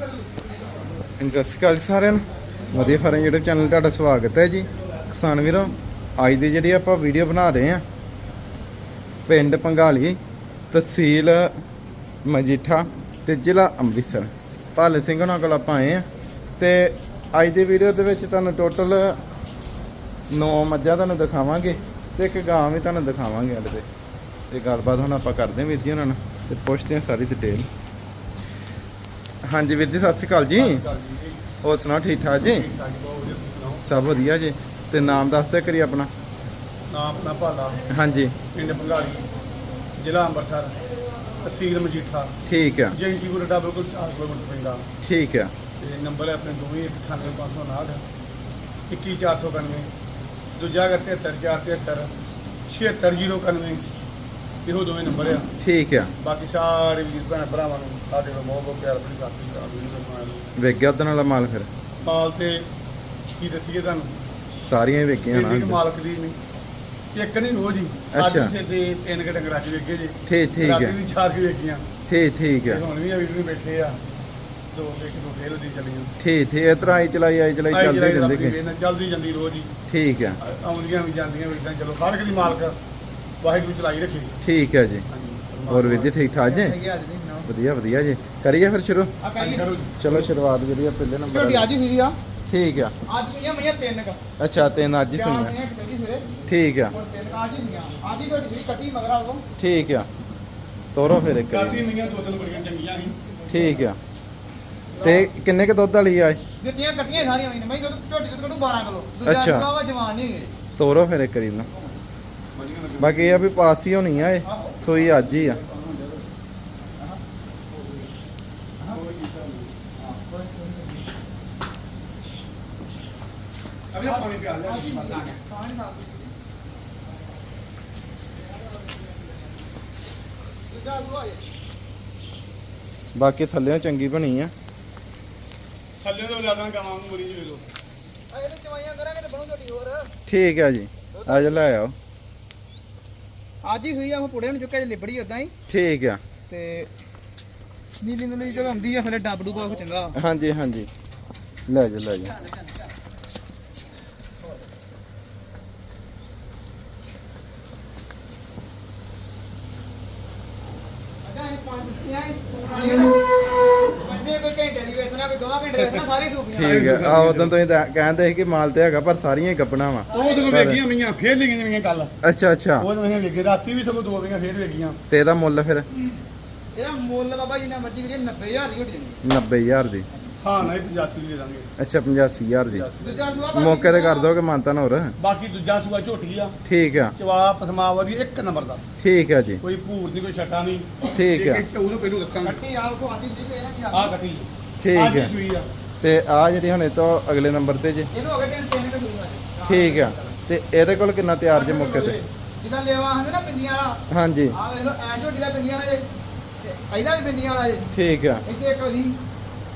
ਸਤਿ ਸ਼੍ਰੀ ਅਕਾਲ ਜੀ ਸਾਰਿਆਂ ਨੂੰ। ਵਧੀਆ ਫਾਰਮ YouTube ਚੈਨਲ ਤੁਹਾਡਾ ਸਵਾਗਤ ਹੈ ਜੀ। ਕਿਸਾਨ ਵੀਰੋ, ਅੱਜ ਦੀ ਜਿਹੜੀ ਆਪਾਂ ਵੀਡੀਓ ਬਣਾ ਰਹੇ ਹਾਂ, ਪਿੰਡ ਪੰਗਾਲੀ, ਤਹਿਸੀਲ ਮਜੀਠਾ ਤੇ ਜ਼ਿਲ੍ਹਾ ਅੰਮ੍ਰਿਤਸਰ। ਭਾਲ ਸਿੰਘ ਉਹਨਾਂ ਕੋਲ ਆਪਾਂ ਆਏ ਆ ਤੇ ਅੱਜ ਦੀ ਵੀਡੀਓ ਦੇ ਵਿੱਚ ਤੁਹਾਨੂੰ ਟੋਟਲ 9 ਮੱਝਾਂ ਤੁਹਾਨੂੰ ਦਿਖਾਵਾਂਗੇ ਤੇ ਇੱਕ ਗਾਂ ਵੀ ਤੁਹਾਨੂੰ ਦਿਖਾਵਾਂਗੇ ਅੱਜ ਤੇ। ਤੇ ਗੱਲਬਾਤ ਹੁਣ ਆਪਾਂ ਕਰਦੇ ਹਾਂ ਵੀਰ ਜੀ ਉਹਨਾਂ ਨਾਲ ਤੇ ਪੁੱਛਦੇ ਹਾਂ ਸਾਰੀ ਡਿਟੇਲ ਹਾਂਜੀ ਵੀਰ ਜੀ ਸਤਿ ਸ਼੍ਰੀ ਅਕਾਲ ਜੀ। ਹੋਰ ਸੁਣਾਓ ਠੀਕ ਠਾਕ ਜੀ? ਸਭ ਵਧੀਆ ਜੀ। ਤੇ ਨਾਮ ਦੱਸ ਦਿਆ ਕਰੀ ਆਪਣਾ। ਨਾਮ ਆਪਣਾ ਭਾਲਾ। ਹਾਂਜੀ। ਪਿੰਡ ਭੰਗਾਲੀ ਜ਼ਿਲ੍ਹਾ ਅੰਮ੍ਰਿਤਸਰ ਤਹਿਸੀਲ ਮਜੀਠਾ। ਠੀਕ ਆ। ਜੈਂਟੀ ਗੁਰ ਦਾ ਬਿਲਕੁਲ 4 ਕਿਲੋਮੀਟਰ ਪੈਂਦਾ ਠੀਕ ਆ। ਤੇ ਨੰਬਰ ਹੈ ਆਪਣੇ ਦੋਵੇਂ 98559 21491 ਦੂਜਾ ਕਰ 7343 76091 ਇਹੋ ਦੋਵੇਂ ਨੰਬਰ ਆ। ਠੀਕ ਆ। ਬਾਕੀ ਸਾਰੇ ਵੀਰ ਭੈਣ ਭਰਾਵਾਂ ਨੂੰ ਸਾਡੇ ਨੂੰ ਬਹੁਤ ਬਹੁਤ ਪਿਆਰ ਭਰੀ ਸਤਿ ਸ਼੍ਰੀ ਅਕਾਲ ਬਣਾਉਣ ਲਈ ਵੇਖ ਗਿਆ ਉਦਣ ਵਾਲਾ ਮਾਲ ਫਿਰ? ਪਾਲ ਤੇ ਕੀ ਦੱਸੀਏ ਤੁਹਾਨੂੰ? ਸਾਰੀਆਂ ਹੀ ਵੇਖੀਆਂ ਨਾ ਮਾਲਕ ਦੀ ਨਹੀਂ ਇੱਕ ਨਹੀਂ ਰੋਜ਼ ਹੀ। ਅੱਜ ਅੱਛਾ। ਪਿਛੇ ਦੇ ਤਿੰਨ ਕਿ ਡੰਗਰਾਂ ਚ ਵੇਖੇ ਜੇ। ਠੀਕ ਠੀਕ ਰਾਤੀ ਹੈ ਵੀ ਚਾਰ ਕਿ ਵੇਖੀਆਂ। ਠੀਕ ਠੀਕ ਤੇ ਹੈ ਹੁਣ ਵੀ ਆ ਵੀਰ ਵੀ ਬੈਠੇ ਆ। ਦੋ ਇੱਕ ਦੋ ਫੇਲ ਦੀ ਚੱਲੀਆਂ। ਠੀਕ ਠੀਕ ਇਸ ਤਰ੍ਹਾਂ ਆਈ ਚਲਾਈ ਆਈ ਚਲਾਈ ਚੱਲਦੇ ਰਹਿੰਦੇ ਦੀ ਕਿ? ਵੇਲ ਨਾਲ ਚੱਲਦੀ ਜਾਂਦੀ ਰੋਜ਼ ਹੀ। ਠੀਕ ਆ। ਆਉਂਦੀਆਂ ਵੀ ਜਾਂਦੀਆਂ ਵੀ ਇਦਾਂ ਚਲੋ ਹਰ ਇੱਕ ਦੀ ਮਾਲਕ ਵਾਹਿਗੁਰੂ ਚਲਾਈ ਰੱਖੇ। ਠੀਕ ਹੈ ਜੀ। ਹੋਰ ਵੀਰ ਜੀ ਠੀਕ ਠਾਕ ਜੀ? ਵਧੀਆ ਵਧੀਆ ਜੀ। ਕਰੀਏ ਫਿਰ ਸ਼ੁਰੂ? ਆ ਕਰੀਏ। ਚਲੋ ਸ਼ੁਰੂਆਤ ਜਿਹੜੀ ਆ ਪਹਿਲੇ ਨੰਬਰ ਝੋਟੀ ਅੱਜ ਹੀ ਸੀਗੀ ਆ। ਠੀਕ ਆ। ਅੱਜ ਸੁਈਆਂ ਮਈਆਂ ਤਿੰਨ ਕ। ਅੱਛਾ ਤਿੰਨ ਅੱਜ ਹੀ ਸਵੇਰੇ। ਠੀਕ ਆ। ਹੁਣ ਤਿੰਨ ਕੁ ਅੱਜ ਹੀ ਸੀਗੀਆਂ ਅੱਜ ਹੀ ਝੋਟੀ ਸੀ ਕੱਟੀ ਮਗਰਾ ਉਹ ਠੀਕ ਆ। ਤੋਰੋ ਫਿਰ ਇੱਕ ਕਾਦੀ ਵਾਰੀ। ਮੀਆਂ ਦੋ ਤਿੰਨ ਬੜੀਆਂ ਚੰਗੀਆਂ ਸੀ। ਠੀਕ ਆ। ਤੇ ਕਿੰਨੇ ਕ ਦੁੱਧ ਵਾਲੀ ਆ? ਦਿੱਤੀਆਂ ਕੱਟੀਆਂ ਸਾਰੀਆਂ ਮਈਆਂ ਮੈਂ ਦੁੱਧ ਝੋਟੀ ਦੁੱਧ ਕੱਢੂ 12 ਕਿਲੋ। ਦੂਜਾ ਵਾ ਜਵਾਨ ਨਹੀਂ ਤੋਰੋ ਫਿਰ ਇੱਕ ਨਾ ਬਾਕੀ ਇਹ ਆ ਵੀ ਪਾਸ ਹੀ ਹੋਣੀ ਆ ਇਹ ਸੋਈ ਅੱਜ ਹੀ ਆ ਅਬੇ ਪਾਣੀ ਪਿਆ। ਪਾਣੀ ਸਾਫ਼। ਬਾਕੀ ਥੱਲੇੋਂ ਚੰਗੀ ਬਣੀ ਆ ਥੱਲੇ ਤੋਂ ਜ਼ਿਆਦਾ ਗਾਵਾਂ ਨੂੰ ਮਰੀ ਜੀ ਲੋ ਆ ਇਹਦੇ ਚਵਾਈਆਂ ਕਰਾਂਗੇ ਤੇ ਬਣੂ ਝੋਟੀ ਹੋਰ ਠੀਕ ਆ ਜੀ ਅੱਜ ਲੈ ਆਓ ਅੱਜ ਹੀ ਸੂਈ ਆ ਉਹ ਪੁੜੇ ਨੂੰ ਚੁੱਕਿਆ ਜੇ ਲਿਬੜੀ ਉਦਾਂ ਹੀ। ਠੀਕ ਆ। ਤੇ ਨੀਲੀ ਨੀਲੀ ਚਲੋ ਆਉਂਦੀ ਆ ਹਲੇ ਡੱਬ ਡੁੱਬਾ ਚੰਗਾ। ਹਾਂਜੀ ਹਾਂਜੀ। ਲੈ ਜਾ ਲੈ ਜਾ ਬੰਦੇ ਕੋਈ ਘੰਟੇ ਦੀ ਵੇਚਣਾ ਕੋਈ 2 ਘੰਟੇ ਦੀ ਵੇਚਣਾ ਸਾਰੀ ਸੂਪੀਆਂ ਠੀਕ ਆ ਆ ਉਦੋਂ ਤੋਂ ਹੀ ਤਾਂ ਕਹਿੰਦੇ ਸੀ ਕਿ ਮਾਲ ਤੇ ਹੈਗਾ ਪਰ ਸਾਰੀਆਂ ਹੀ ਗੱਪਣਾ ਵਾ। ਉਹ ਸਗੋਂ ਵੇਖੀਆਂ ਮੀਆਂ ਫੇਰ ਲਈਆਂ ਜਿਵੇਂ ਕੱਲ ਅੱਛਾ ਅੱਛਾ। ਉਹ ਤਾਂ ਮੈਂ ਵੇਖੀ ਰਾਤੀ ਵੀ ਸਗੋਂ ਦੋ ਮੀਆਂ ਫੇਰ ਵੇਖੀਆਂ। ਤੇ ਇਹਦਾ ਮੁੱਲ ਫਿਰ? ਇਹਦਾ ਮੁੱਲ ਬਾਬਾ ਜਿੰਨਾ ਮਰਜ਼ੀ ਕਰੀਏ 90000 ਦੀ ਦੇਣੀ 90000 ਦੀ। ਹਾਂ ਨਹੀਂ 85 ਦੇ ਦਾਂਗੇ। ਅੱਛਾ 85000 ਦੀ। ਮੌਕੇ ਤੇ ਕਰ ਦੋਗੇ ਮਾਨਤਾ ਹੋਰ? ਬਾਕੀ ਦੂਜਾ ਸੂਆ ਝੋਟੀ ਆ। ਠੀਕ ਆ। ਜਵਾਬ ਪਸਮਾ ਵਧੀਆ ਇੱਕ ਨੰਬਰ ਦਾ। ਠੀਕ ਆ ਜੀ। ਕੋਈ ਭੂਰ ਨਹੀਂ ਕੋਈ ਛੱਟਾ ਨਹੀਂ। ਠੀਕ ਆ। ਉਹਨੂੰ ਪਹਿਲੂ ਦੱਸਾਂਗੇ। ਕੱਟੀ ਆ ਉਹ ਆਂਦੀ ਜੀ ਆ। ਕੱਟੀ ਠੀਕ ਅੱਜ ਆ। ਸੂਈ ਆ। ਤੇ ਆ ਜਿਹੜੀ ਹੁਣ ਇਹ ਤੋਂ ਅਗਲੇ ਨੰਬਰ ਤੇ ਜੀ। ਇਹਨੂੰ ਹੋ ਗਏ ਤਿੰਨ ਤਿੰਨ ਸੂਈਆਂ ਠੀਕ ਆ। ਤੇ ਇਹਦੇ ਕੋਲ ਕਿੰਨਾ ਤਿਆਰ ਜੇ ਮੌਕੇ ਤੇ? ਜਿੱਦਾਂ ਲੈਵਾ ਹੁੰਦੇ ਨਾ ਪਿੰਦੀਆਂ ਵਾਲਾ। ਹਾਂਜੀ। ਆ ਵੇਖ ਲਓ ਐ ਝੋਟੀ ਦਾ ਪਿੰਦੀਆਂ ਵਾਲਾ ਜੇ। ਤੇ ਇਹਦਾ ਵੀ ਪਿੰਦੀਆਂ ਵਾਲਾ ਜੇ। ਠੀਕ ਆ। ਇੱਥੇ ਇੱਕ ਵਾਰੀ।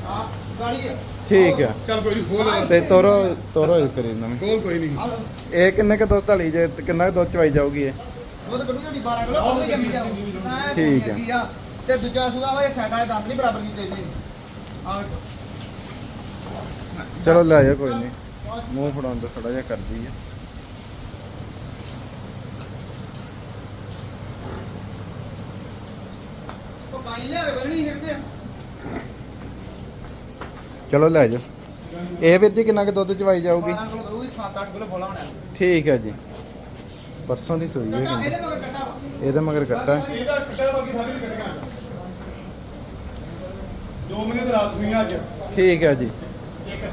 ਆ ਗਾੜੀ ਆ। ਠੀਕ ਆ। ਚੱਲ ਕੋਈ ਨਹੀਂ ਖੋਲ ਤੇ ਤੋਰੋ ਤੋਰੋ ਇਹ ਕਰੀ ਨੂੰ। ਖੋਲ ਕੋਈ ਨਹੀਂ ਇਹ ਕਿੰਨੇ ਕ ਦੁੱਧ ਵਾਲੀ ਜੇ ਤੇ ਕਿੰਨਾ ਕੁ ਦੁੱਧ ਚਵਾਈ ਜਾਊਗੀ ਇਹ? ਉਹ ਤਾਂ ਕੱਢੂ ਝੋਟੀ 12 ਕਿਲੋ ਉਹ ਵੀ ਜੰਮੀ ਜਾ ਠੀਕ ਆ। ਤੇ ਦੂਜਾ ਸੂਆ ਵਾ ਇਹ ਸਾਡਾ ਇਹ ਦੰਦ ਨਹੀਂ ਬਰਾਬਰ ਕੀਤੇ ਜੀ ਆ ਚਲੋ ਲੈ ਜਾ ਕੋਈ ਨਹੀਂ ਮੂੰਹ ਫੜਾਉਣ ਦਾ ਥੋੜਾ ਜਿਹਾ ਕਰਦੀ ਆ। ਚਲੋ ਲੈ ਜਾ। ਇਹ ਵੀਰ ਜੀ ਕਿੰਨਾ ਕੁ ਦੁੱਧ ਚਵਾਈ ਜਾਊਗੀ? 12 ਕਿਲੋ ਕਰੂਗੀ 7-8 ਕਿਲੋ ਫੋਲਾ ਹੋਣਾ। ਠੀਕ ਹੈ ਜੀ। ਪਰਸੋਂ ਦੀ ਸੂਈ ਹੈ ਇਹਦੇ। ਮਗਰ ਕੱਟਾ ਦੋ ਮਹੀਨੇ ਰਾਤ ਹੋਈਆਂ ਅੱਜ। ਠੀਕ ਹੈ ਜੀ।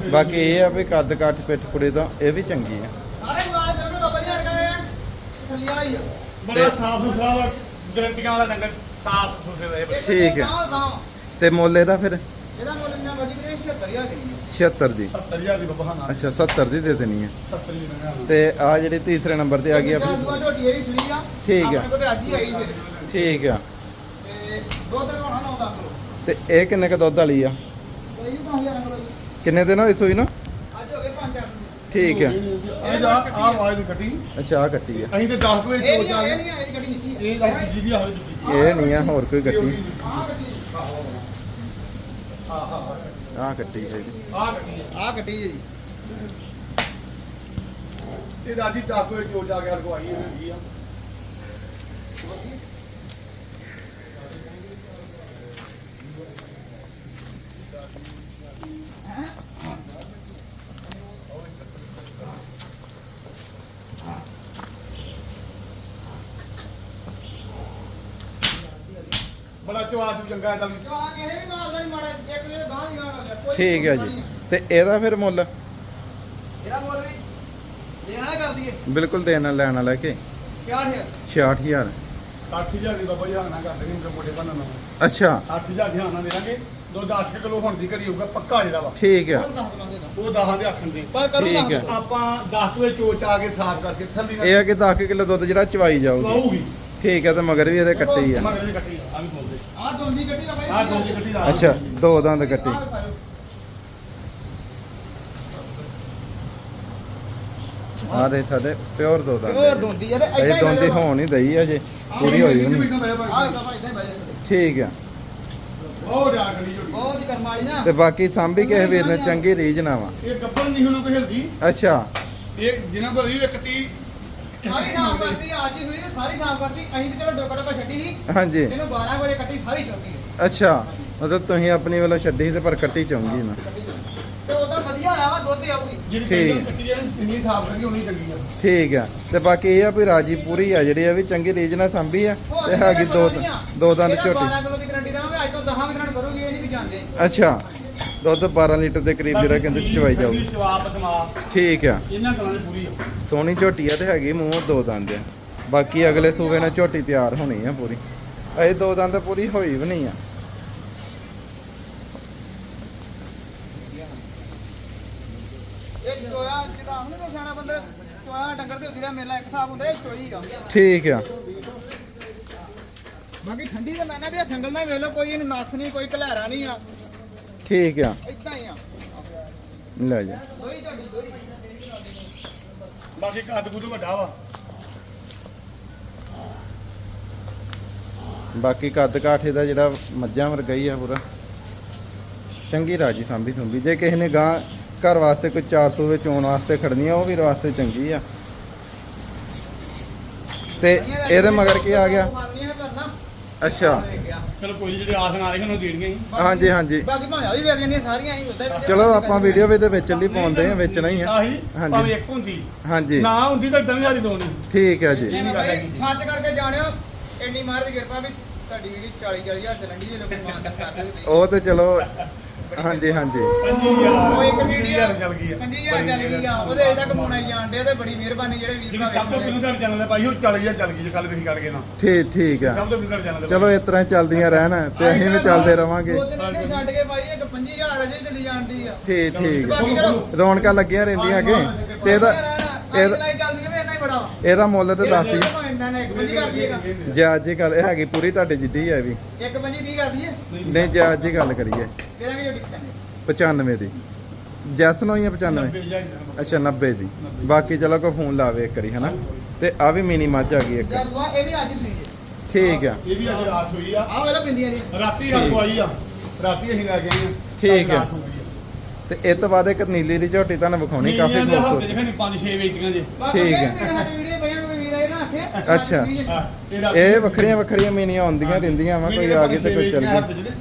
ਬਾਕੀ ਇਹ ਆ ਵੀ ਕੱਦ ਕੱਟ ਪਿੱਠ ਪੁੜੇ ਦਾ ਇਹ ਵੀ ਚੰਗੀ ਆ। ਸਾਰੇ ਕਰਦੇ ਬਾਬਾ ਜੀ ਹਰ ਕਰੇ ਥੱਲੀ ਵਾਲਾ ਹੀ ਆ। ਬੜਾ ਸਾਫ਼ ਸੁਥਰਾ ਵਾ ਗਰੰਟੀਆਂ ਵਾਲਾ ਡੰਗਰ ਸਾਫ਼ ਸੁਥਰੇ ਦਾ ਇਹ ਬੱਚਾ। ਠੀਕ ਹੈ। ਤੇ ਮੁੱਲ ਇਹਦਾ ਫਿਰ? ਇਹਦਾ ਮੁੱਲ ਇੰਨਾ ਮਰਜ਼ੀ ਕਰੇ 76000 ਦੀ 76 ਦੀ। 70000 ਦੀ ਬੱਬਾ ਨਾ ਅੱਛਾ 70 ਦੀ ਦੇ ਦੇਣੀ ਹੈ 70 ਦੀ ਨਾ ਤੇ ਆ ਜਿਹੜੀ ਤੀਸਰੇ ਨੰਬਰ ਤੇ ਆ ਗਈ ਆਪਣੀ। ਸੂਆ ਝੋਟੀ ਇਹ ਵੀ ਸੂਈ ਆ। ਠੀਕ ਆ। ਆਪਣੇ ਕੋਲ ਤੇ ਅੱਜ ਹੀ ਆਈ ਫਿਰ। ਠੀਕ ਆ। ਤੇ ਦੋ ਦਿਨ ਹੋਣਾ ਨਾ ਉਹਦਾ ਕਿਲੋ। ਤੇ ਇਹ ਕਿੰਨੇ ਕ ਦੁੱਧ ਵਾਲੀ ਆ? ਕੋਈ ਵੀ 5000 ਕਿਲੋ। ਕਿੰਨੇ ਦਿਨ ਹੋਏ ਸੂਈ ਨਾ? ਅੱਜ ਹੋ ਗਏ ਪੰਜ ਅੱਠ ਦਿਨ। ਠੀਕ ਆ ਇਹ ਜਾ ਆ ਆਵਾਜ਼ ਦੀ ਕੱਟੀ ਅੱਛਾ ਆ ਕੱਟੀ ਆ। ਅਸੀਂ ਤੇ 10 ਵਜੇ ਇਹ ਨਹੀਂ ਚਾਰ ਇਹ ਨਹੀਂ ਇਹਦੀ ਗੱਡੀ ਨਿੱਕੀ ਇਹ ਦਾ ਜੀ ਜੀ ਇਹ ਨਹੀਂ ਆ ਹੋਰ ਕੋਈ ਗੱਡੀ? ਹਾਂ ਹਾਂ ਆਹ ਕੱਟੀ ਹੈ ਜੀ। ਆ ਕੱਟੀ ਹੈ। ਆ ਕੱਟੀ ਹੈ ਜੀ। ਇਹ ਰਾਜੀ ਦਾਖੋ ਜੋ ਜਾ ਕੇ ਹਰ ਕੋ ਆਈ ਹੈਗੀ ਆ। ਬੜਾ ਚਵਾਜ ਚੰਗਾ ਇਹਦਾ ਵੀ। ਜਵਾ ਕਿਸੇ ਵੀ ਮਾਲ ਦਾ ਨਹੀਂ ਮਾੜਾ ਇੱਕ ਜੇ ਗਾਂ ਦੀ ਗਾਂ ਹੋ ਗਿਆ ਕੋਈ ਠੀਕ ਹੈ ਜੀ। ਤੇ ਇਹਦਾ ਫਿਰ ਮੁੱਲ? ਇਹਦਾ ਮੁੱਲ ਵੀ ਦੇਣਾ ਕਰ ਦਈਏ ਬਿਲਕੁਲ ਦੇਣ ਲੈਣ ਵਾਲਾ ਕਿ। 6000 66000 60000 ਦੀ ਬਾਬਾ ਜੀ ਹਾਨਾ ਕਰ ਦੇਣੀ ਮੇਰੇ ਮੋਟੇ ਬੰਨਣ ਨੂੰ। ਅੱਛਾ। 60000 ਦੀ ਹਾਨਾ ਦੇਵਾਂਗੇ ਦੁੱਧ 8 ਕਿਲੋ ਹੁਣ ਦੀ ਕਰੀ ਹੋਊਗਾ ਪੱਕਾ ਜਿਹੜਾ ਵਾ। ਠੀਕ ਆ। ਹੋਰ ਦੱਸ ਦਵਾਂਗੇ ਤਾਂ। ਉਹ 10 ਦੇ ਆਖਣ ਦੇ। ਪਰ ਕਰੂ ਠੀਕ ਦੱਸ ਹੈ। ਦਿਓ। ਆਪਾਂ 10 ਵਜੇ ਚੋਚ ਆ ਕੇ ਸਾਫ਼ ਕਰਕੇ ਥੱਲੀ ਇਹ ਆ ਕਿ 10 ਕਿਲੋ ਦੁੱਧ ਜਿਹੜਾ ਚਵਾਈ ਜਾਊਗੀ। ਲਾਊਗੀ ਠੀਕ ਆ ਤੇ ਮਗਰ ਵੀ ਇਹਦੇ ਕੱਟੀ ਆ। ਮਗਰ ਦੀ ਕੱਟੀ ਆ ਵੀ ਬੋਲਦੇ ਆਹ ਦੋਂਦੀ ਕੱਟੀ ਦਾ ਬਾਈ। ਆ ਦੋ ਦੀ ਕੱਟੀ ਦਾ। ਅੱਛਾ ਦੋ ਦੰਦ ਕੱਟੀ। ਆ ਦੇ ਸਾਡੇ ਪਿਓਰ ਦੋ ਦੰਦ। ਹੋਰ ਦੋਂਦੀ ਆ ਤੇ ਇਹ ਏਦਾਂ ਦੋਂਦੀ ਹੋਣ ਹੀ ਦਈ ਅਜੇ ਪੂਰੀ ਹੋਈ ਨਹੀਂ ਆਹ ਬਾਬਾ ਇਦਾਂ ਹੀ ਬਹਿ ਜਾ। ਠੀਕ ਆ। ਉਹ ਜਾ ਬਹੁਤ ਹੀ ਕਰਮ ਵਾਲੀ ਨਾ। ਤੇ ਬਾਕੀ ਸਾਂਭੀ ਕਿਸੇ ਵੀਰ ਨੇ ਚੰਗੀ ਰੀਝ ਨਾ ਵਾ। ਇਹ ਗੱਬਰ ਨਹੀਂ ਹੁਣ ਕੋਈ ਹਿਲਦੀ। ਅੱਛਾ। ਇਹ ਜਿਨ੍ਹਾਂ ਕੋਲ ਵੀ ਇੱਕ ਤੀ। ਸਾਰੀ ਸਾਫ਼ ਕਰਤੀ ਅੱਜ ਹੀ ਹੋਈ ਤੇ ਸਾਰੀ ਸਾਫ਼ ਕਰਤੀ। ਅਸੀਂ ਤੇ ਚਲੋ ਡੋਕਾ ਡੋਕਾ ਛੱਡੀ ਸੀ। ਹਾਂਜੀ। ਇਹਨੂੰ 12 ਵਜੇ ਕੱਟੀ ਸਾਰੀ ਚੌਂਦੀ ਹੈ। ਅੱਛਾ। ਮਤਲਬ ਤੁਸੀਂ ਆਪਣੀ ਵੱਲੋਂ ਛੱਡੀ ਸੀ ਤੇ ਪਰ ਕੱਟੀ ਚਾਉਂਗੀ ਨਾ। ਤੇ ਉਹਦਾ ਵਧੀਆ ਆਇਆ ਵਾ ਦੁੱਧ ਆਊਗੀ। ਜਿਹੜੀ ਕੱਟੀ ਜਿਹੜੀ ਜਿੰਨੀ ਸਾਫ਼ ਕਰੀ ਉਨੀ ਚੰਗੀ ਆ। ਠੀਕ ਆ। ਤੇ ਬਾਕੀ ਇਹ ਆ ਵੀ ਰਾਜੀ ਪੂਰੀ ਆ ਜਿਹੜੀ ਆ ਵੀ ਚੰਗੀ ਰੀਝ ਨਾਲ ਸਾਂਭੀ ਆ। ਤੇ ਵੀ ਹੈਗੀ ਦੋ। ਦੋ ਦੰਦ ਝੋਟੀ 12 ਕਿਲੋ ਦੀ ਗਰੰਟੀ ਦੇਵਾਂਗੇ ਅੱਜ ਤੋਂ 10 ਦਿਨਾਂ ਕਰੂਗੀ ਇਹ ਨਹੀਂ ਵੀ ਜਾਂਦੇ ਅੱਛਾ ਦੁੱਧ 12 ਲੀਟਰ ਦੇ ਕਰੀਬ ਜਿਹੜਾ ਕਹਿੰਦੇ ਚਵਾਈ ਜਾਊਗੀ ਜਵਾਬ ਠੀਕ ਆ। ਇਹਨਾਂ ਗੱਲਾਂ ਦੀ ਪੂਰੀ। ਆ ਸੋਹਣੀ ਝੋਟੀ ਆ ਤੇ ਹੈਗੀ ਮੂੰਹ ਦੋ ਦੰਦ ਆ। ਬਾਕੀ ਅਗਲੇ ਸੂਬੇ ਨਾਲ ਝੋਟੀ ਤਿਆਰ ਹੋਣੀ ਆ ਪੂਰੀ। ਇਹ ਦੋ ਦੰਦ ਪੂਰੀ ਹੋਈ ਵੀ ਨਹੀਂ ਆ। ਇਹ ਚੋਇਆ ਜਿਹੜਾ ਹੁਣ ਨੂੰ ਸਿਆਣਾ ਬੰਦਾ ਚੋਇਆ ਡੰਗਰ ਦੇ ਜਿਹੜਾ ਮੇਲਾ ਇੱਕ ਹਿਸਾਬ ਹੁੰਦਾ ਇਹ ਚੋਈ ਆ। ਠੀਕ ਆ। ਬਾਕੀ ਠੰਡੀ ਦਾ ਮੈਨਾਂ ਵੀ ਸੰਗਲ ਨਾਲ ਵੇਖ ਲਓ ਕੋਈ ਇਹਨੂੰ ਨੱਥ ਨਹੀਂ ਕੋਈ ਘਲੈਰਾ ਨਹੀਂ ਆ। ਠੀਕ ਆ। ਇਦਾਂ ਹੀ ਆ। ਲੈ ਜਾ। ਦੋਈ ਝੋਟੀ ਦੋਈ। ਬਾਕੀ ਕੱਦ ਕੁੱਦ ਵੱਡਾ ਵਾ। ਬਾਕੀ ਕੱਦ ਕਾਠੇ ਦਾ ਜਿਹੜਾ ਮੱਝਾਂ ਵਰਗਾ ਹੀ ਆ ਪੂਰਾ। ਚੰਗੀ ਰਾਜੀ ਸਾਂਭੀ ਸੁੰਭੀ। ਜੇ ਕਿਸੇ ਨੇ ਗਾਂ ਘਰ ਵਾਸਤੇ ਕੋਈ 400 ਵਿੱਚ ਆਉਣ ਵਾਸਤੇ ਖੜਨੀ ਆ ਉਹ ਵੀ ਵਾਸਤੇ ਚੰਗੀ ਆ। ਤੇ ਇਹਦੇ ਮਗਰ ਕੀ ਆ ਗਿਆ? ਅੱਛਾ। ਚਲੋ ਕੋਈ ਨੀ, ਜਿਹੜੇ ਆਸ ਨਾਲ ਆਏ ਉਹਨੂੰ ਦੇਣੀਆਂ ਹੀ ਹਾਂਜੀ ਹਾਂਜੀ। ਬਾਕੀ ਭਾਵੇਂ ਆ ਵੀ ਵੇਚ ਜਾਂਦੀਆਂ ਸਾਰੀਆਂ ਹੀ ਹੁੰਦਾ ਵੀ ਚਲੋ ਆਪਾਂ ਵੀਡੀਓ ਵੀ ਤੇ ਵੇਚਣ ਲਈ ਪਾਉਂਦੇ ਆ ਵੇਚਣਾ ਹੀ ਆ। ਆਹੀ ਹਾਂਜੀ। ਭਾਵੇਂ ਇੱਕ ਹੁੰਦੀ। ਹਾਂਜੀ। ਨਾ ਹੁੰਦੀ ਤਾਂ ਦਵੇਂ ਵਾਲੀ ਦੋਣੀ ਠੀਕ ਹੈ ਜੀ। ਸੱਚ ਕਰਕੇ ਜਾਣਿਓ ਇੰਨੀ ਮਾਰ ਦੀ ਕਿਰਪਾ ਵੀ ਤੁਹਾਡੀ ਵੀਡੀਓ 40 40 ਹਜ਼ਾਰ ਚੱਲਣ ਦੀ ਜੇ ਲੋਕ ਮਾਨ ਕਰਦੇ ਨੇ ਉਹ ਤੇ ਚਲੋ ਹਾਂਜੀ ਹਾਂਜੀ। 25000 ਉਹ ਇੱਕ ਵੀਡੀਓ ਚੱਲ ਗਈ ਆ। 25000 ਚੱਲ ਗਈ ਆ। ਉਹਦੇ ਅਜੇ ਤੱਕ ਮੋਣਾ ਜਾਣ ਦੇ ਤੇ ਬੜੀ ਮਿਹਰਬਾਨੀ ਜਿਹੜੇ ਵੀਰ ਜਿਹੜੀ ਸਭ ਤੋਂ ਪਹਿਲਾਂ ਤੇ ਪਾਈ ਉਹ 40000 ਚੱਲ ਗਈ ਜੇ ਕੱਲ ਵੀ ਕਰ ਗਏ ਨਾ। ਠੀਕ ਠੀਕ ਆ। ਸਭ ਤੋਂ ਪਹਿਲਾਂ ਤੇ ਚਲੋ ਇਸ ਤਰ੍ਹਾਂ ਚੱਲਦੀਆਂ ਰਹਿਣ ਤੇ ਅਸੀਂ ਵੀ ਚੱਲਦੇ ਰਵਾਂਗੇ। ਦੋ ਤਿੰਨ ਨੇ ਛੱਡ ਕੇ ਪਾਈ ਇੱਕ 25000 ਅਜੇ ਚੱਲੀ ਜਾਂਦੀ ਆ। ਠੀਕ ਠੀਕ ਰੌਣਕਾਂ ਲੱਗੀਆਂ ਰਹਿੰਦੀਆਂ ਅੱਗੇ। ਤੇ ਇਹਦਾ ਇਹ ਇਹਦਾ- ਬੜਾ। ਇਹਦਾ ਮੁੱਲ ਤੇ ਦੱਸ ਦੀ। ਇੰਨਾ ਨੇ ਇੱਕ ਪੰਜੀ ਕਰ ਦਈਏਗਾ ਜੇ ਅੱਜ ਹੀ ਗੱਲ ਇਹ ਹੈਗੀ ਪੂਰੀ ਤੁਹਾਡੇ ਜਿੱਡੀ ਹੈ ਵੀ। ਇੱਕ ਪੰਜੀ 30 ਕਰ ਦਈਏ ਨਹੀਂ ਜੇ ਅੱਜ ਹੀ ਗੱਲ ਕਰੀਏ। ਤੇਰਾ ਵੀ ਜੋੜੀ ਚੰਗੇ 95 ਦੀ। ਜੈਸ ਨੂੰ ਹੀ ਆ 95 95 ਅੱਛਾ 90 ਦੀ। ਬਾਕੀ ਚਲੋ ਕੋਈ ਫੋਨ ਲਾਵੇ ਇੱਕ ਵਾਰੀ ਹਨਾ? ਤੇ ਆ ਵੀ ਮਿਨੀ ਮੱਝ ਆ ਗਈ ਇੱਕ। ਦੁਆ ਇਹ ਵੀ ਅੱਜ ਹੀ। ਸੀ ਠੀਕ ਆ। ਇਹ ਵੀ ਅੱਜ ਰਾਤ ਹੋਈ ਆ। ਆਹ ਵੇਲਾ ਪਿੰਦੀਆਂ ਦੀ ਰਾਤੀ ਰਾਤ ਆਈ ਆ। ਰਾਤੀ ਅਸੀਂ ਲੈ ਗਏ ਆ। ਠੀਕ ਆ। ਤੇ ਇਹ ਤੋਂ ਬਾਅਦ ਇੱਕ ਨੀਲੀ ਦੀ ਝੋਟੀ ਤੁਹਾਨੂੰ ਵਿਖਾਉਣੀ ਕਾਫੀ ਖੂਬਸੂਰਤ। ਪੰਜ ਛੇ ਵੇਚਦੀਆਂ ਜੇ। ਠੀਕ ਹੈ। ਵੀਡੀਓ ਪਈਆਂ ਕੋਈ ਵੀਰ ਆਏ ਨਾ ਆਖੇ ਅੱਛਾ। ਇਹ ਵੱਖਰੀਆਂ ਵੱਖਰੀਆਂ ਮੀਨੀਆਂ ਆਉਂਦੀਆਂ ਰਹਿੰਦੀਆਂ ਵਾ ਕੋਈ ਆ ਗਈ ਤੇ ਕੋਈ ਚੱਲ ਗਈ।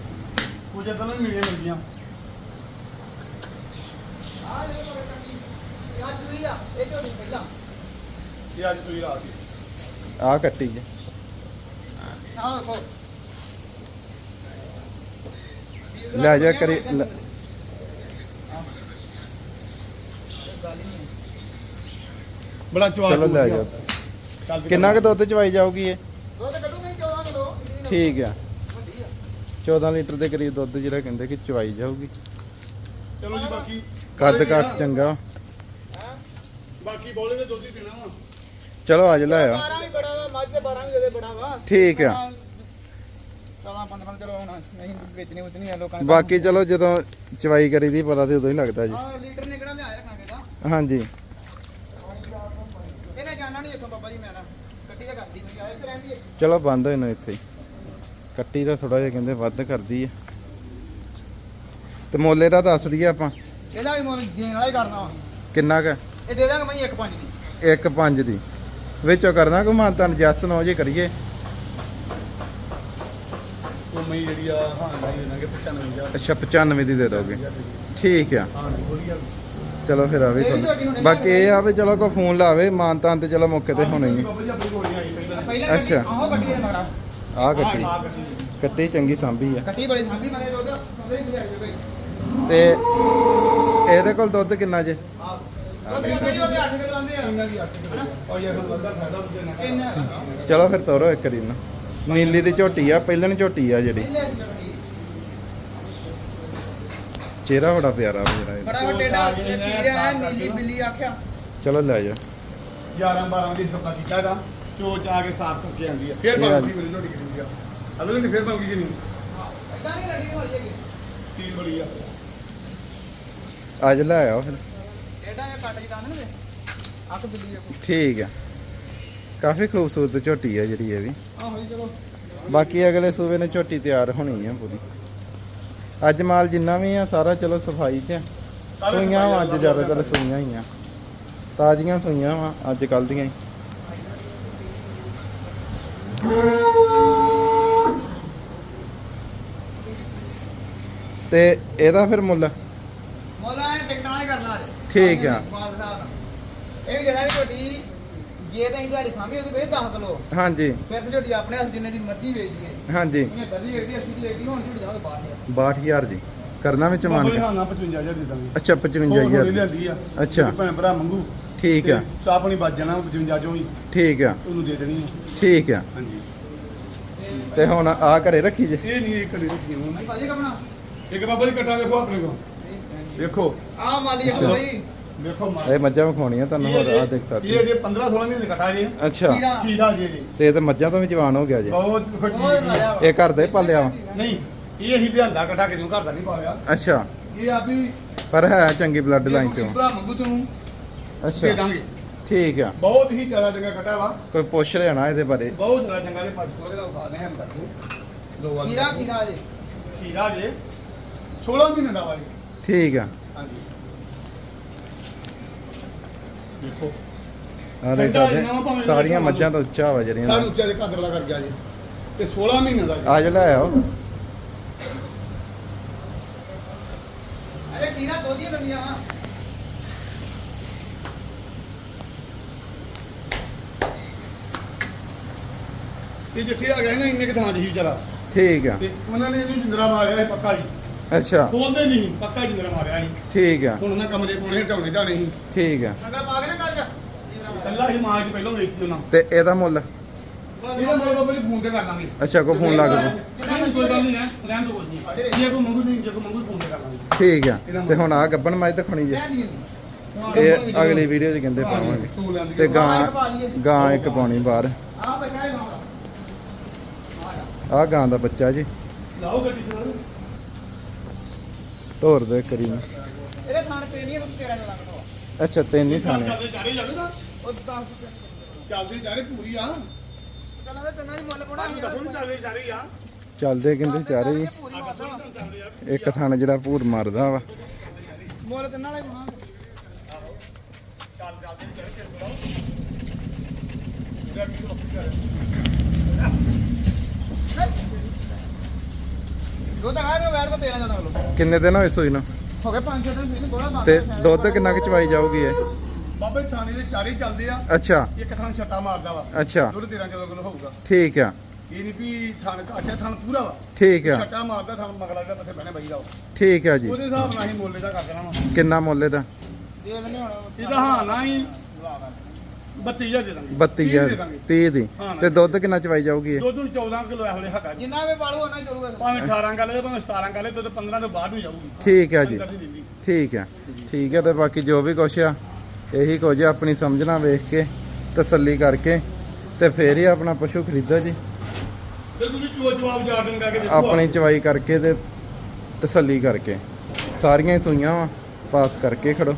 ਕੁਝ ਤਾਂ ਨਹੀਂ ਮਿਲੀਆਂ ਮਿਲਦੀਆਂ। ਇਹ ਆ ਇਹ ਝੋਟੀ ਪਹਿਲਾਂ। ਇਹ ਅੱਜ ਤੁਸੀਂ ਰਾਤ ਦੀ ਆ ਕੱਟੀ ਜੀ। ਆਹ ਵੇਖੋ। ਲੈ ਜਾ ਕਰੀ ਬੜਾ ਚਵਾ ਚਲੋ ਲੈ ਜਾਓ। ਚੱਲ ਵੀ ਕਿੰਨਾ ਕੁ ਦੁੱਧ ਚਵਾਈ ਜਾਊਗੀ ਇਹ? ਦੁੱਧ ਕੱਢੂ ਨਹੀਂ 14 ਕਿਲੋ ਠੀਕ ਆ। ਵੱਡੀ ਆ। 14 ਲੀਟਰ ਦੇ ਕਰੀਬ ਦੁੱਧ ਜਿਹੜਾ ਕਹਿੰਦੇ ਕਿ ਚਵਾਈ ਜਾਊਗੀ। ਚਲੋ ਜੀ ਬਾਕੀ ਕੱਦ ਕਾਠ ਚੰਗਾ। ਹਾਂ? ਬਾਕੀ ਬੋਲੇ ਦੇ ਦੁੱਧ ਹੀ ਪੀਣਾ ਵਾ। ਚਲੋ ਲੈ ਆ। 12 ਵੀ ਬੜਾ ਵਾ ਮੱਝ ਤੇ 12 ਵੀ ਦੇ ਦੇ ਬੜਾ ਵਾ। ਠੀਕ ਆ। 14 15 ਚਲੋ ਹੁਣ ਨਹੀਂ ਵੇਚਣੀ ਉਤਨੀ ਆ ਲੋਕਾਂ ਬਾਕੀ ਚਲੋ ਜਦੋਂ ਚਵਾਈ ਕਰੀਦੀ ਪਤਾ ਤੇ ਉਦੋਂ ਹੀ ਲੱਗਦਾ ਜੀ। ਆ ਲੀਟਰ ਰੱਖਾਂਗੇ ਦਾ ਹਾਂਜੀ। ਇੱਥੋਂ ਬਾਬਾ ਜੀ ਮੈਂ ਨਾ ਗੱਡੀ ਤਾਂ ਕਰਦੀ ਹੋਈ ਆ ਇੱਥੇ ਰਹਿੰਦੀ ਹੈ। ਚਲੋ ਬੰਦ ਹੋਏ ਨਾ ਇੱਥੇ ਹੀ। ਕੱਟੀ ਦਾ ਥੋੜਾ ਜਿਹਾ ਕਹਿੰਦੇ ਵੱਧ ਕਰਦੀ ਹੈ। ਤੇ ਮੋਲੇ ਦਾ ਦੱਸ ਦਈਏ ਆਪਾਂ। ਇਹਦਾ ਵੀ ਮੁੱਲ ਦੇਣ ਵਾਲਾ ਹੀ ਕਰਨਾ ਵਾ। ਕਿੰਨਾ ਕ? ਇਹ ਦੇ ਦਾਂਗੇ ਮੈਂ 1.5 ਦੀ। 1.5 ਦੀ। ਵਿੱਚੋਂ ਕਰਨਾ ਕੋ ਮਾਨ ਤਾਂ ਜੱਸ ਨੋ ਜੇ ਕਰੀਏ। ਉਹ ਮਈ ਜਿਹੜੀ ਆ ਹਾਂ ਨਹੀਂ ਦੇਣਾਗੇ 95000 ਅੱਛਾ 95 ਦੀ ਦੇ ਦੋਗੇ। ਠੀਕ ਆ। ਹਾਂ ਵਧੀਆ। ਚਲੋ ਫਿਰ ਆ ਵੀ ਤੁਹਾਨੂੰ। ਬਾਕੀ ਇਹ ਆ। ਵੀ ਚਲੋ ਕੋ ਫੋਨ ਲਾਵੇ ਮਾਨ ਤਾਂ ਤੇ ਚਲੋ ਮੌਕੇ ਤੇ ਹੋਣੇ। ਹੀ ਜੀ ਪਹਿਲਾਂ। ਪਹਿਲਾਂ ਅੱਛਾ। ਆਹੋ ਆ ਕੱਟੀ ਜੀ। ਚੰਗੀ ਸਾਂਭੀ ਆ। ਕੱਟੀ ਬੜੀ ਸਾਂਭੀ ਮੈਂ ਦੁੱਧ ਉਹਦੇ ਹੀ ਗੁਜ਼ਾਰੀ ਕੋਈ ਤੇ ਇਹਦੇ ਕੋਲ ਦੁੱਧ ਕਿੰਨਾ ਜੇ? ਆਹ ਦੁੱਧ ਕਹਿੰਦੇ ਜੀ ਉਹਦੇ 8 ਕਿਲੋ ਆਂਦੇ ਆ। ਇਹਨਾਂ ਦੀ ਅੱਠ ਕਿਲੋ। ਔਰ ਇਹ ਹੁਣ ਵੱਧਾ ਫਾਇਦਾ ਉਹਦੇ ਨਾਲ ਕਿੰਨਾ? ਚਲੋ ਫਿਰ ਤੋਰੋ ਇੱਕ ਦਿਨ। ਨੀਲੀ ਦੀ ਝੋਟੀ ਆ ਪਹਿਲਣ ਝੋਟੀ ਆ ਜਿਹੜੀ। ਪਹਿਲੇ ਚਿਹਰਾ ਬੜਾ ਪਿਆਰਾ ਜਿਹੜਾ ਇਹਦਾ ਬੜਾ ਵੱਡਾ ਤੇ ਤੀਰਿਆ ਨੀਲੀ ਬਿੱਲੀ ਆਖਿਆ। ਚਲੋ ਲੈ ਜਾ। 11 12 ਦੀ ਸਪਾ ਕੀਤਾ ਇਹਦਾ ਚੋ ਚਾ ਕੇ ਸਾਫ਼ ਕਰਕੇ ਆਂਦੀ ਆ। ਫਿਰ ਇਹ ਆ ਬਾਕੀ ਮੇਰੀ ਝੋਟੀ ਕਿੰਨੀ ਆ। ਅਗਲੇ ਨੇ ਫਿਰ ਬਾਕੀ ਕਿੰਨੀ ਇਦਾਂ ਨਹੀਂ ਲੱਗੀ ਹੋਈ ਹੈਗੀ। ਸੀਲ ਬੜੀ ਆ। ਅੱਜ ਲੈ ਆਓ ਫਿਰ। ਐਡਾ ਜਿਹਾ ਕੱਟ ਜਿਹਾ ਨਾ ਅੱਖ ਬਿੱਲੀ ਆ ਠੀਕ ਆ। ਕਾਫੀ ਖੂਬਸੂਰਤ ਝੋਟੀ ਆ ਜਿਹੜੀ ਇਹ ਵੀ। ਆਹੋ ਜੀ ਚਲੋ। ਬਾਕੀ ਅਗਲੇ ਸੂਬੇ ਨੇ ਝੋਟੀ ਤਿਆਰ ਹੋਣੀ ਆ ਪੂਰੀ। ਅੱਜ ਮਾਲ ਜਿੰਨਾ ਵੀ ਆ ਸਾਰਾ ਚਲੋ ਸਫ਼ਾਈ 'ਚ ਆ। ਸੂਈਆਂ ਵਾ ਅੱਜ ਜ਼ਿਆਦਾਤਰ ਸੂਈਆਂ ਹੀ ਆ। ਤਾਜ਼ੀਆਂ ਸੂਈਆਂ ਵਾ ਅੱਜ ਕੱਲ ਦੀਆਂ ਹੀ। ਤੇ ਇਹਦਾ ਫਿਰ ਮੁੱਲ? ਮੋਲਾ ਇਹ ਟਿਕਟਾਂ ਹੀ ਕਰਨਾ ਠੀਕ ਆ। ਇਹ ਵੀ ਜਿਹੜਾ ਝੋਟੀ ਜੇ ਤਾਂ ਅਸੀਂ ਦਿਹਾੜੀ ਸਾਂਭੀ ਉਹਦੇ ਵੇਚ 10 ਕਿਲੋ। ਹਾਂਜੀ। ਫਿਰ ਤੇ ਝੋਟੀ ਆਪਣੇ ਹੱਥ ਜਿੰਨੇ ਦੀ ਮਰਜ਼ੀ ਵੇਚ ਦਈਏ। ਹਾਂਜੀ। ਇਹ ਦਰਦੀ ਵੇਚਦੀ 80 ਦੀ ਵੇਚਦੀ ਹੁਣ ਝੋਟੀ ਜਾਵੇ ਬਾਹਰ 62000 ਜੀ। ਕਰਨਾ ਵਿੱਚ ਮੰਨ ਜੀ ਕੇ ਹਾਂ ਨਾ 55000 ਦੇ ਦਾਂਗੇ। ਅੱਛਾ ਹੋਰ 55000 ਥੋੜੀ ਦੀ। ਲਿਆਂਦੀ ਆ। ਅੱਛਾ। ਭੈਣ ਭਰਾ ਮੰਗੂ। ਠੀਕ ਆ। ਤੇ ਚਾਹ ਪਾਣੀ ਬਚ ਜਾਣਾ 55 ਚੋਂ ਵੀ। ਠੀਕ ਆ। ਉਹਨੂੰ ਦੇ ਦੇਣੀ ਠੀਕ ਆ। ਹਾਂਜੀ। ਤੇ ਹੁਣ ਆ ਘਰੇ ਰੱਖੀ ਜੇ। ਇਹ ਨਹੀਂ ਇਹ ਕਦੇ ਰੱਖੀ ਹੁਣ ਭਾਜੀ ਕਪਣਾ ਇੱਕ ਬਾਬਾ ਜੀ ਕਟਾ ਦੇਖੋ ਆਪਣੇ ਕੋਲ। ਦੇਖੋ। ਆ ਮਾਲੀ ਇੱਕ। ਭਾਈ ਦੇਖੋ ਇਹ ਮੱਝਾਂ ਵਿਖਾਉਣੀਆਂ ਤੁਹਾਨੂੰ ਹੋਰ ਆ ਦੇਖ ਇਹ ਸਕਦੇ ਜੇ? 15 16 ਮਹੀਨੇ ਦਾ ਕਟਾ ਜੇ ਅੱਛਾ। ਕੀਦਾ ਜੇ ਜੀ। ਤੇ ਇਹ ਤੇ ਮੱਝਾਂ ਤੋਂ ਵੀ ਜਵਾਨ ਹੋ ਗਿਆ ਜੀ। ਬਹੁਤ ਖੁਸ਼ੀ ਇਹ ਘਰ ਦਾ ਹੀ ਪਾਲਿਆ ਵਾ। ਨਹੀਂ ਇਹ ਹੀ ਲਿਆਂਦਾ ਕਟਾ ਕੇ ਜਿਉਂ ਘਰ ਦਾ ਨਹੀਂ ਪਾਇਆ ਅੱਛਾ। ਇਹ ਆ ਵੀ ਪਰ ਹੈ ਚੰਗੀ ਬਲੱਡ ਲਾਈਨ ਚੋਂ। ਭਰਾ ਮੰਗੂ ਦੇ ਅੱਛਾ। ਦਾਂਗੇ। ਠੀਕ ਆ। ਬਹੁਤ ਹੀ ਜ਼ਿਆਦਾ ਚੰਗਾ ਕਟਾ ਵਾ। ਕੋਈ ਪੁੱਛ ਲੈਣਾ ਇਹਦੇ ਬਾਰੇ। ਬਹੁਤ ਜ਼ਿਆਦਾ ਚੰਗਾ ਦੇ ਪਾਸ ਕੋਲੇ ਦਾ ਉਖਾਣੇ ਹਮ ਕਰਦੇ ਦੋ ਵਾਰ ਕੀਰਾ ਕੀਰਾ ਜੀ। ਕੀਰਾ ਜੇ। 16 ਮਹੀਨੇ ਦਾ ਵਾਲੀ ਠੀਕ ਆ ਹਾਂਜੀ ਦੇਖੋ। ਆ ਦੇਖ ਸਕਦੇ ਸਾਰੀਆਂ ਮੱਝਾਂ ਤੋਂ ਉੱਚਾ ਵਾ ਜਿਹੜੀਆਂ ਸਾਨੂੰ ਉੱਚਾ ਦੇ ਘਾਦਰਲਾ ਕਰ ਗਿਆ ਜੀ। ਤੇ 16 ਮਹੀਨੇ ਦਾ ਜੀ। ਆ ਜਾ ਲੈ ਆਓ ਅਰੇ ਕੀਰਾ ਦੋਦੀਆਂ ਬੰਦੀਆਂ ਵਾ। ਇਹ ਜਿੱਥੇ ਆ ਗਿਆ ਨਾ ਇੰਨੇ ਕਿ ਥਾਂ ਹੀ ਵਿਚਾਰਾ। ਠੀਕ ਆ। ਤੇ ਉਹਨਾਂ ਨੇ ਇਹਨੂੰ ਜਿੰਦਰਾ ਮਾਰਿਆ ਸੀ ਪੱਕਾ ਜੀ। ਅੱਛਾ। ਬੋਲਦੇ ਨਹੀਂ ਪੱਕਾ ਜਿੰਦਰਾ ਮਾਰਿਆ ਸੀ। ਠੀਕ ਆ। ਹੁਣ ਉਹਨਾਂ ਕਮਰੇ ਕੋਲੇ ਢਾਉਣੇ ਢਾਣੇ ਸੀ ਠੀਕ ਆ। ਅਗਲਾ ਪਾ ਕੇ ਨਾ ਕੱਲ ਕੱਲਾ ਹੀ ਮਾਰ ਕੇ ਪਹਿਲਾਂ ਵੇਚੀ ਉਹਨਾਂ ਤੇ ਇਹਦਾ ਮੁੱਲ। ਇਹਦਾ ਮੋਲ ਬਾਬਾ ਜੀ ਫੋਨ ਤੇ ਕਰ ਲਾਂਗੇ। ਅੱਛਾ ਕੋ ਫੋਨ ਲਾ ਕੇ ਨਹੀਂ ਕੋਈ ਗੱਲ ਨਹੀਂ ਰਹਿ ਰਹਿਣ ਦੋ ਜੀ ਜੇ ਕੋਈ ਮੰਗੂ ਨਹੀਂ ਜੇ ਕੋਈ ਮੰਗੂ ਫੋਨ ਤੇ ਕਰ ਲਾਂਗੇ। ਠੀਕ ਆ। ਤੇ ਹੁਣ ਆ ਗੱਬਣ ਮੱਝ ਦਿਖਾਉਣੀ ਜੇ। ਇਹ ਅਗਲੀ ਵੀਡੀਓ 'ਚ ਕਹਿੰਦੇ ਪਾਵਾਂਗੇ। ਤੂੰ ਗਾਂ ਗਾਂ ਇੱਕ ਪਾਉਣੀ ਬਾਹਰ। ਆ ਗਾਂ। ਦਾ ਬੱਚਾ ਜੀ। ਲਾਓ ਗੱਡੀ ਚ ਤੋਰ ਦੇ ਕਰੀ ਇਹਦੇ ਥਾਣ ਤੇ ਨਹੀਂ ਉਹ ਤੇਰਾ ਲੱਗਦਾ ਅੱਛਾ ਤੇ ਨਹੀਂ ਥਾਣੇ। ਚੱਲਦੇ ਚਾਰੇ ਲੱਗਦਾ ਉਹ 10 ਚੱਲਦੇ ਚਾਰੇ ਪੂਰੀ ਆ। ਚੱਲਦੇ ਤੈਨਾਂ ਦੀ ਮੁੱਲ ਕੋਣਾ ਦੱਸੋ ਨਹੀਂ ਚੱਲਦੇ ਚਾਰੇ ਆ। ਚੱਲਦੇ ਕਹਿੰਦੇ ਚਾਰੇ ਹੀ ਇੱਕ ਥਾਣ ਜਿਹੜਾ ਭੂਰ ਮਾਰਦਾ ਵਾ। ਮੁੱਲ ਤੇ ਨਾਲੇ ਹੋਣਾ ਚੱਲ ਚੱਲਦੇ ਚਾਰੇ ਚਿਰ ਕੋਣਾ ਗੋਦਾ ਕਿੰਨੇ ਦਿਨ ਹੋਏ ਸੋਈ ਨੂੰ? ਹੋ ਗਏ 5-6 ਦਿਨ ਇਹਨੂੰ ਥੋੜਾ ਬੰਦ ਤੇ ਕਿੰਨਾ ਕਿ ਚਵਾਈ ਜਾਊਗੀ ਇਹ? ਬਾਬੇ ਥਾਣੇ ਦੇ 40 ਚੱਲਦੇ ਆ। ਅੱਛਾ। ਇੱਕ ਥਾਂ ਛੱਟਾ ਮਾਰਦਾ ਵਾ। ਅੱਛਾ। ਦੁੱਧ 13 ਕਿਲੋ ਕਿਲੋ ਹੋਊਗਾ। ਠੀਕ ਆ। ਇਹ ਨਹੀਂ ਵੀ ਥਣ ਅੱਛਾ ਥਣ ਪੂਰਾ ਵਾ। ਠੀਕ ਆ। ਛੱਟਾ ਮਾਰਦਾ ਥਣ ਮਗਲਾ ਦਾ ਪਾਸੇ ਬਹਿਣੇ ਬਈਦਾ ਠੀਕ ਆ ਜੀ। ਉਹਦੇ ਹਿਸਾਬ ਨਾਲ ਹੀ ਮੁੱਲੇ ਦਾ ਕਰ ਦੇਣਾ ਕਿੰਨਾ ਮੁੱਲੇ ਦਾ ਦੇ ਲੈਣੇ ਹੁਣ ਇਹਦਾ ਹਾਂ ਨਾ 32000 ਦੇ ਦਾਂਗੇ। 32000 ਦੇ ਦਾਂਗੇ। 30 ਦੀ। ਹਾਂ। ਤੇ ਦੁੱਧ ਕਿੰਨਾ ਚਵਾਈ ਜਾਊਗੀ? ਇਹ ਦੁੱਧ ਨੂੰ 14 ਕਿਲੋ ਇਹ ਵੇਲੇ ਹੱਕਾ ਜੀ। ਜਿੰਨਾ ਵੀ ਪਾਲੂ ਉਹਨਾਂ ਹੀ ਚਲੂਗਾ ਭਾਵੇਂ 18 ਗੱਲ ਦੇ ਭਾਵੇਂ 17 ਗੱਲ ਦੇ ਦੁੱਧ 15 ਤੋਂ ਬਾਅਦ ਵੀ ਜਾਊਗੀ। ਠੀਕ ਆ ਜੀ। ਅੰਦਰ ਨਹੀਂ ਦਿੰਦੀ। ਠੀਕ ਆ। ਠੀਕ ਆ ਤੇ ਬਾਕੀ ਜੋ ਵੀ ਕੁਛ ਆ ਇਹੀ ਕੁਝ ਆ ਆਪਣੀ ਸਮਝਣਾ ਵੇਖ ਕੇ ਤਸੱਲੀ ਕਰਕੇ ਤੇ ਫੇਰ ਹੀ ਆਪਣਾ ਪਸ਼ੂ ਖਰੀਦੋ ਜੀ। ਤੇ ਤੁਸੀਂ ਚੋ ਜਵਾਬ ਜਾਣ ਕਰਕੇ ਦੇਖੋ। ਆਪਣੀ ਚਵਾਈ ਕਰਕੇ ਤੇ ਤਸੱਲੀ ਕਰਕੇ। ਸਾਰੀਆਂ ਹੀ ਸੂਈਆਂ ਵਾ ਪਾਸ ਕਰਕੇ ਖੜੋ।